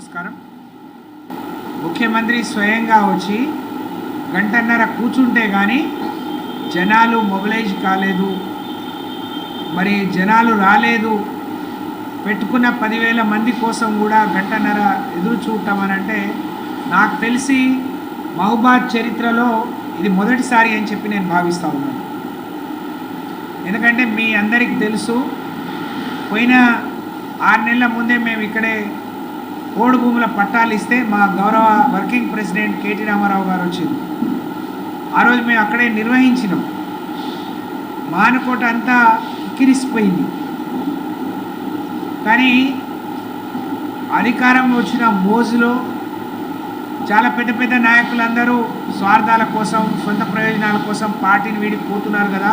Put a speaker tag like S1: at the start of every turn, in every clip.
S1: నమస్కారం. ముఖ్యమంత్రి స్వయంగా వచ్చి గంటన్నర కూర్చుంటే కానీ జనాలు మొబిలైజ్ కాలేదు. మరి జనాలు రాలేదు. పెట్టుకున్న పదివేల మంది కోసం కూడా గంటన్నర ఎదురు చూడటం అని అంటే నాకు తెలిసి మహబాద్ చరిత్రలో ఇది మొదటిసారి అని చెప్పి నేను భావిస్తూ ఉన్నాను. ఎందుకంటే మీ అందరికీ తెలుసు పోయిన ఆరు నెలల ముందే మేము ఇక్కడే ఓడు భూముల పట్టాలు ఇస్తే మా గౌరవ వర్కింగ్ ప్రెసిడెంట్ కేటీ రామారావు గారు వచ్చింది. ఆ రోజు మేము అక్కడే నిర్వహించినాం. మానుకోట అంతా ఇక్కిరిసిపోయింది కానీ అధికారం వచ్చిన మోజులో చాలా పెద్ద పెద్ద నాయకులందరూ స్వార్థాల కోసం సొంత ప్రయోజనాల కోసం పార్టీని వీడి పోతున్నారు కదా.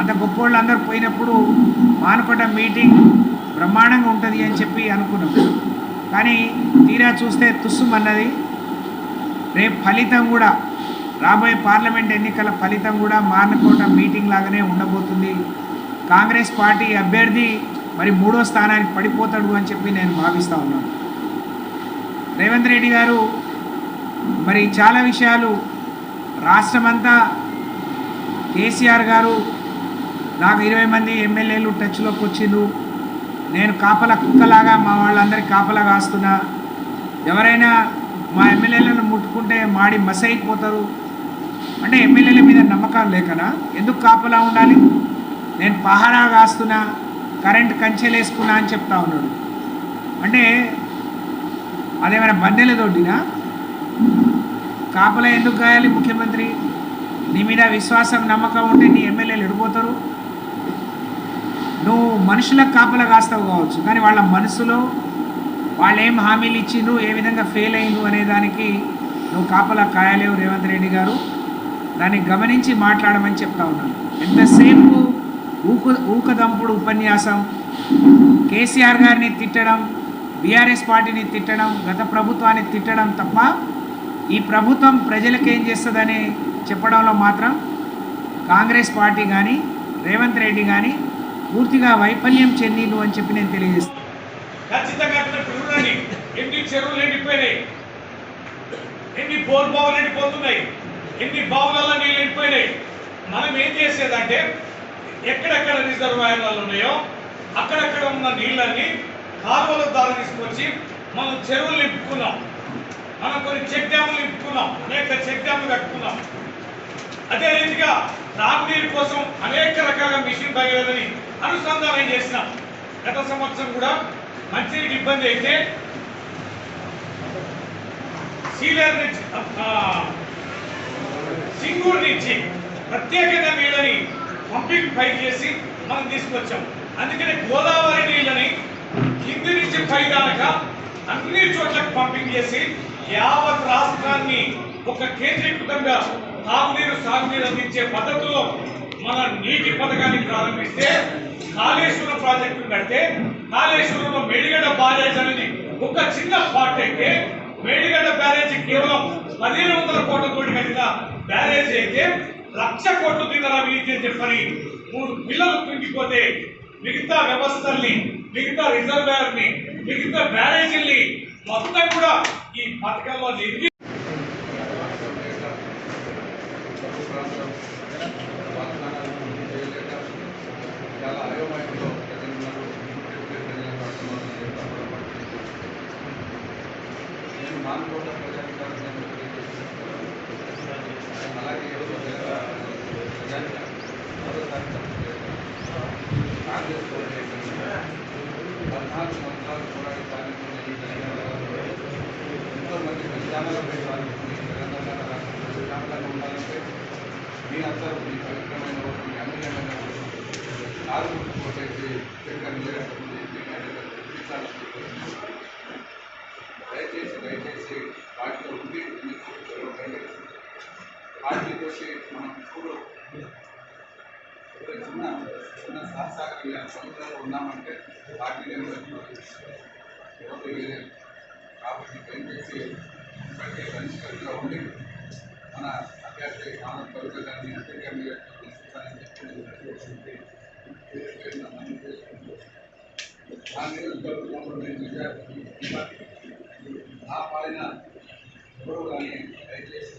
S1: అంత గొప్ప వాళ్ళందరూ పోయినప్పుడు మానుకోట మీటింగ్ బ్రహ్మాండంగా ఉంటుంది అని చెప్పి అనుకున్నాం. కానీ తీరా చూస్తే తుస్సుమన్నది రేపు ఫలితం కూడా రాబోయే పార్లమెంట్ ఎన్నికల ఫలితం కూడా మార్నకోట మీటింగ్ లాగానే ఉండబోతుంది. కాంగ్రెస్ పార్టీ అభ్యర్థి మరి మూడో స్థానానికి పడిపోతాడు అని చెప్పి నేను భావిస్తూ ఉన్నాను. రేవంత్ రెడ్డి గారు మరి చాలా విషయాలు రాష్ట్రమంతా కేసీఆర్ గారు నాకు ఇరవై మంది ఎమ్మెల్యేలు టచ్లోకి వచ్చిండు నేను కాపల కుక్కలాగా మా వాళ్ళందరికీ కాపలా కాస్తున్నా. ఎవరైనా మా ఎమ్మెల్యేలను ముట్టుకుంటే మాడి మసైపోతారు. అంటే ఎమ్మెల్యేల మీద నమ్మకం లేకనా? ఎందుకు కాపలా ఉండాలి? నేను పహారా కాస్తున్నా కరెంట్ కంచెలేసుకున్నా అని చెప్తా ఉన్నాడు. అంటే అదేమైనా బందెల దొడ్డినా కాపలా ఎందుకు కాయాలి ముఖ్యమంత్రి? నీ మీద విశ్వాసం నమ్మకం ఉంటే నీ ఎమ్మెల్యేలు ఎడిపోతారు. మనుషులకు కాపలా కాస్తావు కావచ్చు కానీ వాళ్ళ మనసులో వాళ్ళు ఏం హామీలు ఇచ్చిండ్రు ఏ విధంగా ఫెయిల్ అయిండు అనే దానికి నువ్వు కాపలా కాయలేవు రేవంత్ రెడ్డి గారు. దాన్ని గమనించి మాట్లాడమని చెప్తా ఉన్నాను. ఎంతసేపు ఊక ఊకదంపుడు ఉపన్యాసం కేసీఆర్ గారిని తిట్టడం బీఆర్ఎస్ పార్టీని తిట్టడం గత ప్రభుత్వాన్ని తిట్టడం తప్ప ఈ ప్రభుత్వం ప్రజలకు ఏం చేస్తుందని చెప్పడంలో మాత్రం కాంగ్రెస్ పార్టీ కానీ రేవంత్ రెడ్డి కానీ పూర్తిగా వైఫల్యం చెందిండు అని చెప్పి నేను తెలియజేస్తాను
S2: ఖచ్చితంగా అక్కడ ఎన్ని చెరువులు ఎండిపోయినాయి? ఎన్ని బోర్ బావులు ఎండిపోతున్నాయి? ఎన్ని బావులలో నీళ్ళు ఎండిపోయినాయి? మనం ఏం చేసేదంటే ఎక్కడెక్కడ రిజర్వాయర్లు ఉన్నాయో అక్కడక్కడ ఉన్న నీళ్ళని కాలువల ద్వారా తీసుకొచ్చి మనం చెరువులు నింపుకున్నాం. మనం కొన్ని చెక్ డ్యాములు నింపుకున్నాం. అనేక చెక్ డ్యాములు కట్టుకున్నాం. అదే రీతిగా తాగునీరు కోసం అనేక రకాల మిషన్ భగీరథని అనుసంధానం చేసినాం గత సంవత్సరం కూడా మంచినీటి ఇబ్బంది అయితే సీలేరు నుంచి సింగూరు నుంచి ప్రత్యేకంగా నీళ్ళని పంపింగ్ పై చేసి మనం తీసుకొచ్చాం. అందుకని గోదావరి నీళ్ళని కింది నుంచి పై దాకా అన్ని చోట్లకు పంపింగ్ చేసి యావత్ రాష్ట్రాన్ని ఒక కేంద్రీకృతంగా తాగునీరు సాగునీరు అందించే పద్ధతిలో మన నీటి పథకాన్ని ప్రారంభిస్తే కాళేశ్వరం ప్రాజెక్టు కడితే కాళేశ్వరంలో మేడిగడ్డ బ్యారేజ్ అనేది ఒక చిన్న పార్ట్ అయితే మేడిగడ్డ బ్యారేజ్ కేవలం పదిహేను వందల కోట్ల కోటి కట్టిన బ్యారేజ్ అయితే లక్ష కోట్లు తిన్నర అవినీతి అని చెప్పని మూడు పిల్లలు కుంగిపోతే మిగతా వ్యవస్థల్ని మిగతా రిజర్వేయర్ని మిగతా బ్యారేజీల్ని మొత్తం కూడా ఈ పథకంలో నిర్మి
S3: చాలా అయోమయంలో ప్రజలున్నారు నేను మానుకోట ప్రజాధికారులను అలాగే ప్రజాధికారులు దయచేసి దయచేసి వాటిలో ఉండి మీరు చూడండి వాటితోటి మనం ఇప్పుడు ఒక చిన్న చిన్న సహసాగరంగా సముద్రంలో ఉన్నామంటే వాటిని ఎవరు వేయలేరు కాబట్టి దయచేసి ప్రతి కనిష్కరంగా ఉండి ఆ నియోజకవర్గంలో నేను విద్యార్థి ఆ ఎవరు కానీ దయచేసి